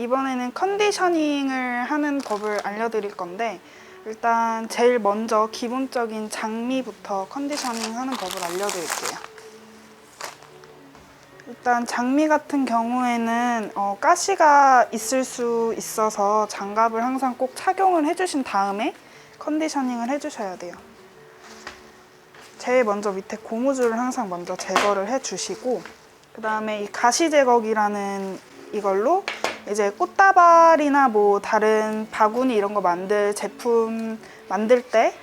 이번에는 컨디셔닝을 하는 법을 알려드릴 건데 일단 제일 먼저 기본적인 장미부터 컨디셔닝 하는 법을 알려드릴게요. 일단 장미 같은 경우에는 어, 가시가 있을 수 있어서 장갑을 항상 꼭 착용을 해주신 다음에 컨디셔닝을 해주셔야 돼요. 제일 먼저 밑에 고무줄을 항상 먼저 제거를 해주시고 그 다음에 이 가시 제거기라는 이걸로 이제 꽃다발이나 뭐 다른 바구니 이런 거 만들 제품 만들 때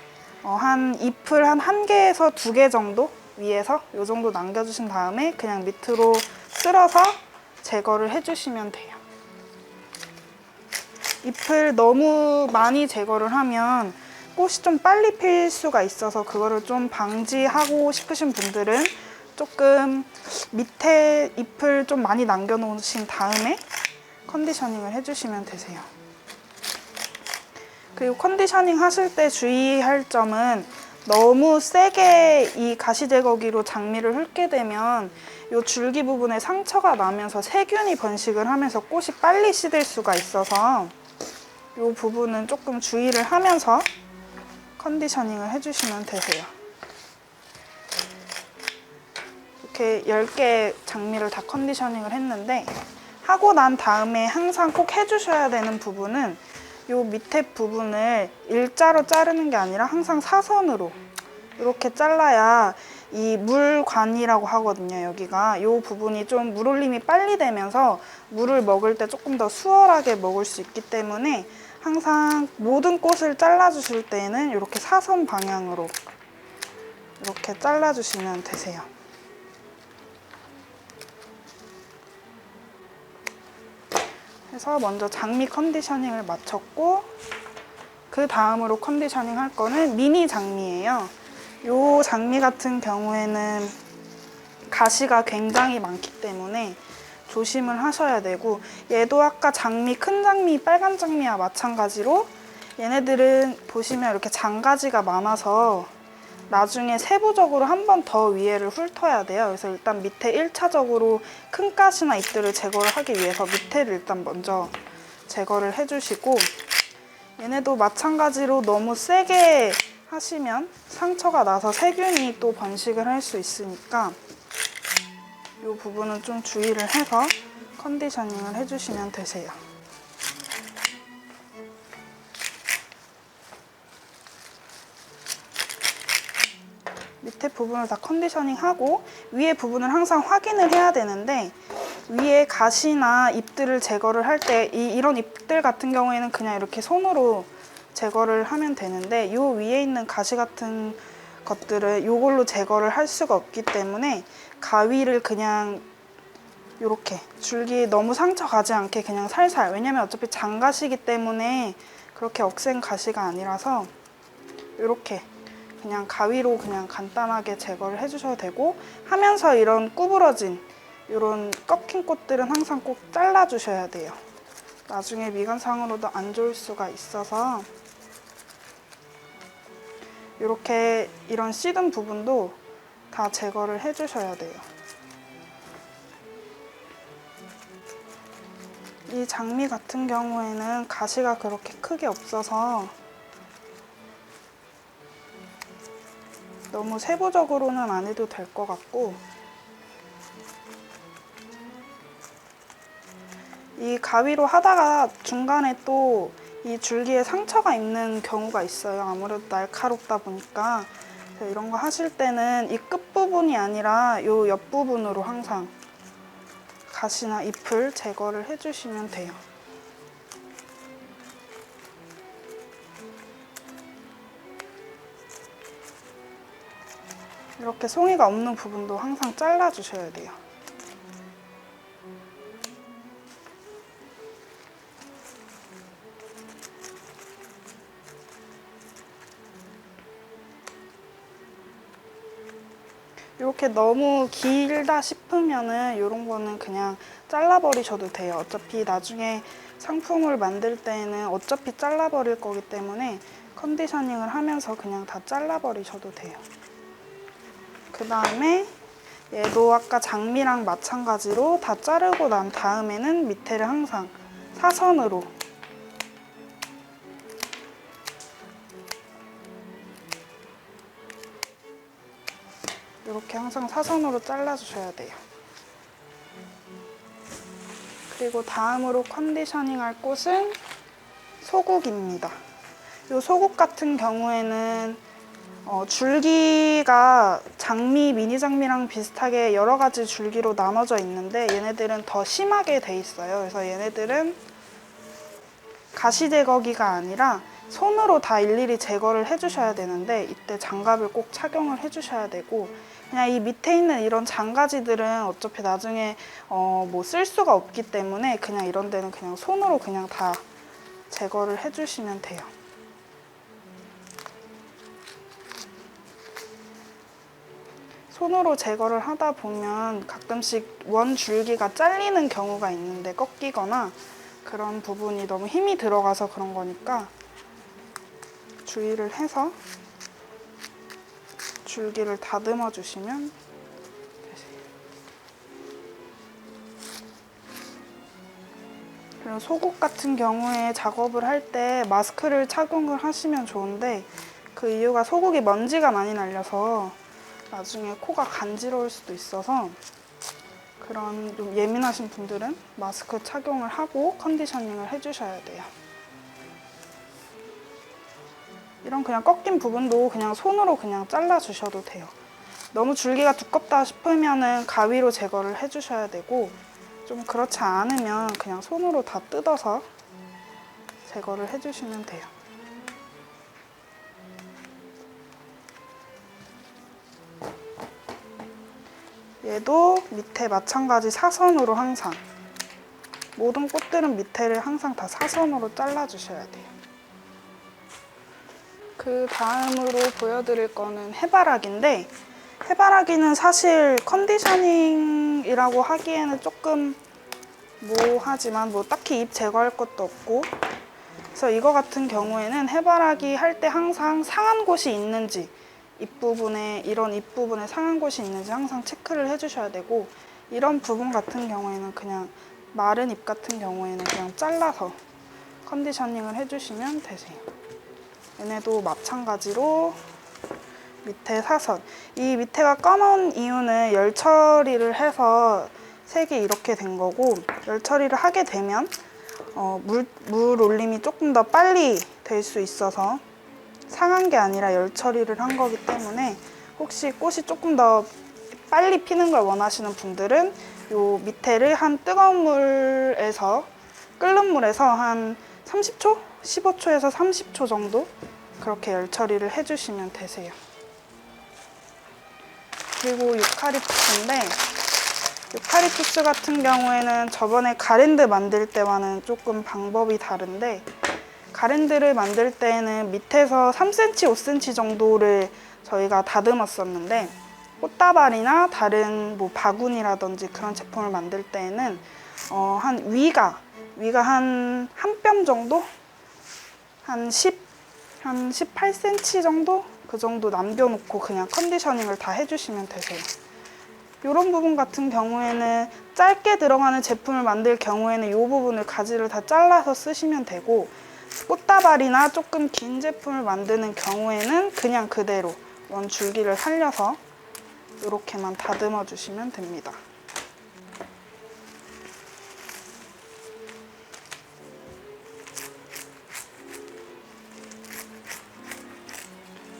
어, 한 잎을 한 한 개에서 두 개 정도 위에서 이 정도 남겨주신 다음에 그냥 밑으로 쓸어서 제거를 해주시면 돼요. 잎을 너무 많이 제거를 하면 꽃이 좀 빨리 필 수가 있어서 그거를 좀 방지하고 싶으신 분들은 조금 밑에 잎을 좀 많이 남겨놓으신 다음에 컨디셔닝을 해주시면 되세요. 그리고 컨디셔닝 하실 때 주의할 점은 너무 세게 이 가시 제거기로 장미를 훑게 되면 이 줄기 부분에 상처가 나면서 세균이 번식을 하면서 꽃이 빨리 시들 수가 있어서 이 부분은 조금 주의를 하면서 컨디셔닝을 해주시면 되세요. 이렇게 10개 장미를 다 컨디셔닝을 했는데 하고 난 다음에 항상 꼭 해주셔야 되는 부분은 이 밑에 부분을 일자로 자르는 게 아니라 항상 사선으로 이렇게 잘라야 이 물관이라고 하거든요. 여기가 이 부분이 좀 물올림이 빨리 되면서 물을 먹을 때 조금 더 수월하게 먹을 수 있기 때문에 항상 모든 꽃을 잘라주실 때는 이렇게 사선 방향으로 이렇게 잘라주시면 되세요. 해서 먼저 장미 컨디셔닝을 마쳤고 그 다음으로 컨디셔닝 할 거는 미니 장미예요. 요 장미 같은 경우에는 가시가 굉장히 많기 때문에 조심을 하셔야 되고 얘도 아까 장미 큰 장미 빨간 장미와 마찬가지로 얘네들은 보시면 이렇게 장가지가 많아서 나중에 세부적으로 한 번 더 위에를 훑어야 돼요. 그래서 일단 밑에 1차적으로 큰 가시나 잎들을 제거를 하기 위해서 밑에를 일단 먼저 제거를 해주시고 얘네도 마찬가지로 너무 세게 하시면 상처가 나서 세균이 또 번식을 할 수 있으니까 이 부분은 좀 주의를 해서 컨디셔닝을 해주시면 되세요. 밑에 부분을 다 컨디셔닝 하고 위에 부분을 항상 확인을 해야 되는데 위에 가시나 잎들을 제거를 할 때 이런 잎들 같은 경우에는 그냥 이렇게 손으로 제거를 하면 되는데 요 위에 있는 가시 같은 것들을 요걸로 제거를 할 수가 없기 때문에 가위를 그냥 요렇게 줄기 너무 상처 가지 않게 그냥 살살 왜냐면 어차피 장가시기 때문에 그렇게 억센 가시가 아니라서 요렇게 그냥 가위로 그냥 간단하게 제거를 해주셔도 되고 하면서 이런 구부러진 이런 꺾인 꽃들은 항상 꼭 잘라주셔야 돼요. 나중에 미관상으로도 안 좋을 수가 있어서 이렇게 이런 씨든 부분도 다 제거를 해주셔야 돼요. 이 장미 같은 경우에는 가시가 그렇게 크게 없어서 너무 세부적으로는 안 해도 될 것 같고 이 가위로 하다가 중간에 또 이 줄기에 상처가 있는 경우가 있어요. 아무래도 날카롭다 보니까 이런 거 하실 때는 이 끝부분이 아니라 이 옆부분으로 항상 가시나 잎을 제거를 해주시면 돼요. 이렇게 송이가 없는 부분도 항상 잘라주셔야 돼요. 이렇게 너무 길다 싶으면은 이런 거는 그냥 잘라버리셔도 돼요. 어차피 나중에 상품을 만들 때는 어차피 잘라버릴 거기 때문에 컨디셔닝을 하면서 그냥 다 잘라버리셔도 돼요. 그 다음에 얘도 아까 장미랑 마찬가지로 다 자르고 난 다음에는 밑에를 항상 사선으로 이렇게 항상 사선으로 잘라주셔야 돼요. 그리고 다음으로 컨디셔닝 할 곳은 소국입니다. 이 소국 같은 경우에는 어, 줄기가 장미, 미니 장미랑 비슷하게 여러 가지 줄기로 나눠져 있는데 얘네들은 더 심하게 돼 있어요. 그래서 얘네들은 가시 제거기가 아니라 손으로 다 일일이 제거를 해주셔야 되는데 이때 장갑을 꼭 착용을 해주셔야 되고 그냥 이 밑에 있는 이런 장가지들은 어차피 나중에 어, 뭐 쓸 수가 없기 때문에 그냥 이런 데는 그냥 손으로 그냥 다 제거를 해주시면 돼요. 손으로 제거를 하다 보면 가끔씩 원 줄기가 잘리는 경우가 있는데 꺾이거나 그런 부분이 너무 힘이 들어가서 그런 거니까 주의를 해서 줄기를 다듬어 주시면 되세요. 그리고 소국 같은 경우에 작업을 할 때 마스크를 착용을 하시면 좋은데 그 이유가 소국이 먼지가 많이 날려서 나중에 코가 간지러울 수도 있어서 그런 좀 예민하신 분들은 마스크 착용을 하고 컨디셔닝을 해주셔야 돼요. 이런 그냥 꺾인 부분도 그냥 손으로 그냥 잘라 주셔도 돼요. 너무 줄기가 두껍다 싶으면은 가위로 제거를 해주셔야 되고 좀 그렇지 않으면 그냥 손으로 다 뜯어서 제거를 해주시면 돼요. 얘도 밑에 마찬가지 사선으로 항상 모든 꽃들은 밑에를 항상 다 사선으로 잘라주셔야 돼요. 그 다음으로 보여드릴 거는 해바라기인데 해바라기는 사실 컨디셔닝이라고 하기에는 조금 뭐하지만 뭐 딱히 잎 제거할 것도 없고 그래서 이거 같은 경우에는 해바라기 할 때 항상 상한 곳이 있는지 잎부분에 이런 잎부분에 상한 곳이 있는지 항상 체크를 해주셔야 되고 이런 부분 같은 경우에는 그냥 마른 잎 같은 경우에는 그냥 잘라서 컨디셔닝을 해주시면 되세요. 얘네도 마찬가지로 밑에 사선. 이 밑에가 검은 이유는 열 처리를 해서 색이 이렇게 된 거고 열 처리를 하게 되면 어, 물, 물 올림이 조금 더 빨리 될 수 있어서 상한 게 아니라 열 처리를 한 거기 때문에 혹시 꽃이 조금 더 빨리 피는 걸 원하시는 분들은 요 밑에를 한 뜨거운 물에서 끓는 물에서 한 30초? 15초에서 30초 정도 그렇게 열 처리를 해주시면 되세요. 그리고 유카리프스인데 유카리투스 같은 경우에는 저번에 가랜드 만들 때와는 조금 방법이 다른데 가랜드를 만들 때는 밑에서 3cm, 5cm 정도를 저희가 다듬었었는데 꽃다발이나 다른 뭐 바구니라든지 그런 제품을 만들 때에는 어, 한 위가 위가 한 한 뼘 정도 한 10, 한 18cm 정도 그 정도 남겨놓고 그냥 컨디셔닝을 다 해주시면 되세요. 이런 부분 같은 경우에는 짧게 들어가는 제품을 만들 경우에는 이 부분을 가지를 다 잘라서 쓰시면 되고 꽃다발이나 조금 긴 제품을 만드는 경우에는 그냥 그대로 원 줄기를 살려서 이렇게만 다듬어 주시면 됩니다.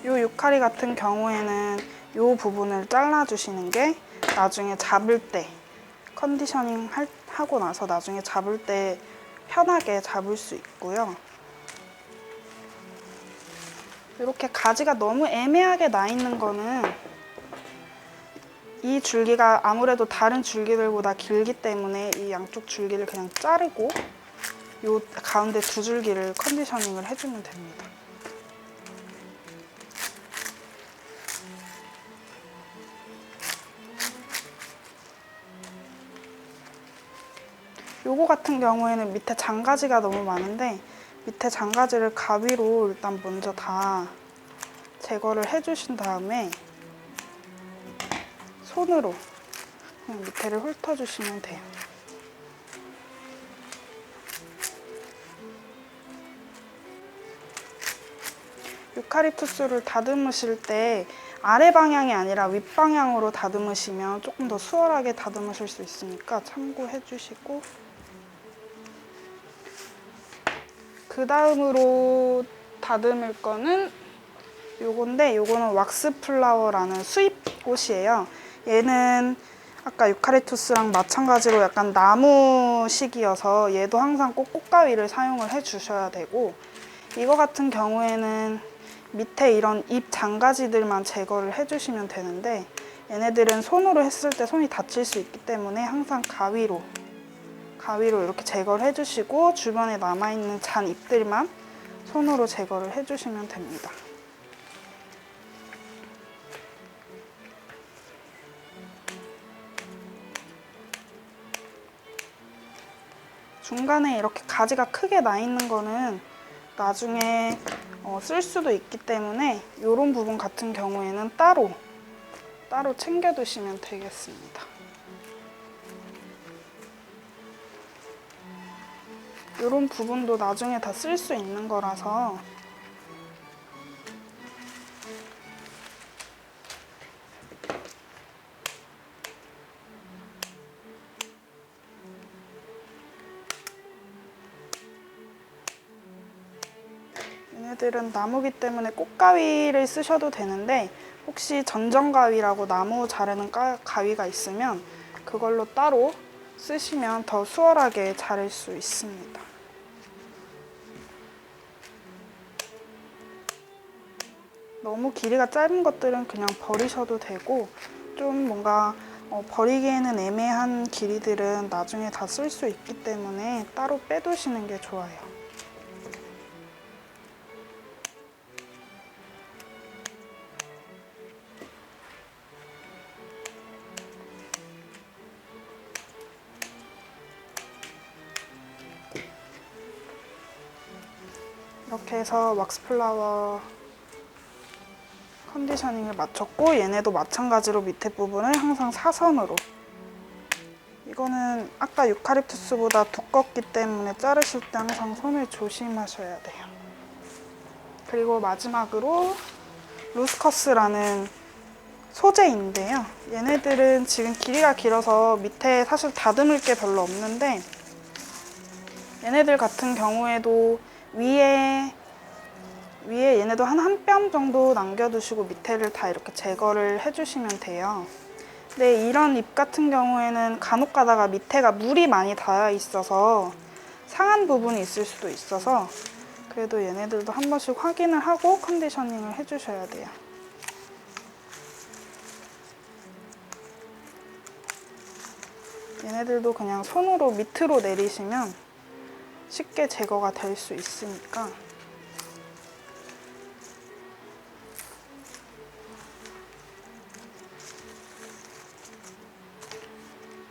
이 유카리 같은 경우에는 이 부분을 잘라주시는 게 나중에 잡을 때 컨디셔닝 할- 하고 나서 나중에 잡을 때 편하게 잡을 수 있고요. 이렇게 가지가 너무 애매하게 나 있는 거는 이 줄기가 아무래도 다른 줄기들보다 길기 때문에 이 양쪽 줄기를 그냥 자르고 이 가운데 두 줄기를 컨디셔닝을 해주면 됩니다. 요거 같은 경우에는 밑에 장가지가 너무 많은데 밑에 장가지를 가위로 일단 먼저 다 제거를 해주신 다음에 손으로 그냥 밑에를 훑어주시면 돼요. 유카리투스를 다듬으실 때 아래 방향이 아니라 윗방향으로 다듬으시면 조금 더 수월하게 다듬으실 수 있으니까 참고해 주시고 그 다음으로 다듬을 거는 요건데 요거는 왁스 플라워라는 수입 꽃이에요. 얘는 아까 유카리투스랑 마찬가지로 약간 나무식이어서 얘도 항상 꼭 꽃가위를 사용을 해 주셔야 되고 이거 같은 경우에는 밑에 이런 잎 장가지들만 제거를 해주시면 되는데 얘네들은 손으로 했을 때 손이 다칠 수 있기 때문에 항상 가위로 가위로 이렇게 제거를 해주시고 주변에 남아있는 잔 잎들만 손으로 제거를 해주시면 됩니다. 중간에 이렇게 가지가 크게 나 있는 거는 나중에 어, 쓸 수도 있기 때문에 이런 부분 같은 경우에는 따로 따로 챙겨 두시면 되겠습니다. 이런 부분도 나중에 다 쓸 수 있는 거라서. 얘네들은 나무기 때문에 꽃가위를 쓰셔도 되는데 혹시 전정가위라고 나무 자르는 가, 가위가 있으면 그걸로 따로 쓰시면 더 수월하게 자를 수 있습니다. 너무 길이가 짧은 것들은 그냥 버리셔도 되고 좀 뭔가 어, 버리기에는 애매한 길이들은 나중에 다 쓸 수 있기 때문에 따로 빼두시는 게 좋아요. 이렇게 해서 왁스 플라워 컨디셔닝을 마쳤고 얘네도 마찬가지로 밑에 부분을 항상 사선으로 이거는 아까 유카립투스보다 두껍기 때문에 자르실 때 항상 손을 조심하셔야 돼요. 그리고 마지막으로 루스커스라는 소재인데요. 얘네들은 지금 길이가 길어서 밑에 사실 다듬을 게 별로 없는데 얘네들 같은 경우에도 위에 위에 얘네도 한한뼘 정도 남겨두시고 밑에를 다 이렇게 제거를 해주시면 돼요. 근데 이런 잎 같은 경우에는 간혹 가다가 밑에가 물이 많이 닿아 있어서 상한 부분이 있을 수도 있어서 그래도 얘네들도 한 번씩 확인을 하고 컨디셔닝을 해주셔야 돼요. 얘네들도 그냥 손으로 밑으로 내리시면 쉽게 제거가 될 수 있으니까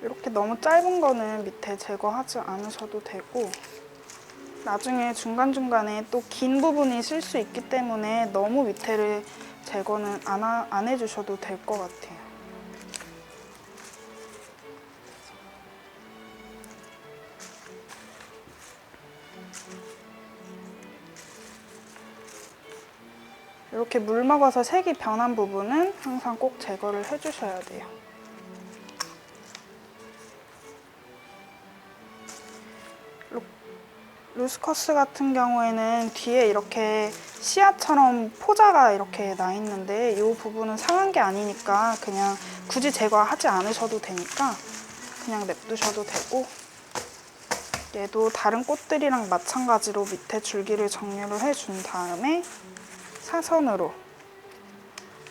이렇게 너무 짧은 거는 밑에 제거하지 않으셔도 되고 나중에 중간중간에 또 긴 부분이 쓸수 있기 때문에 너무 밑에를 제거는 안, 하- 안 해주셔도 될 것 같아요. 이렇게 물 먹어서 색이 변한 부분은 항상 꼭 제거를 해주셔야 돼요. 루- 루스커스 같은 경우에는 뒤에 이렇게 씨앗처럼 포자가 이렇게 나 있는데 이 부분은 상한 게 아니니까 그냥 굳이 제거하지 않으셔도 되니까 그냥 냅두셔도 되고 얘도 다른 꽃들이랑 마찬가지로 밑에 줄기를 정리를 해준 다음에 사선으로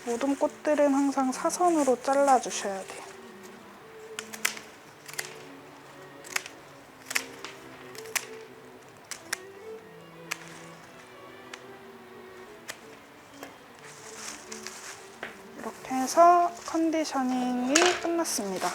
모든 꽃들은 항상 사선으로 잘라주셔야 돼요. 이렇게 해서 컨디셔닝이 끝났습니다.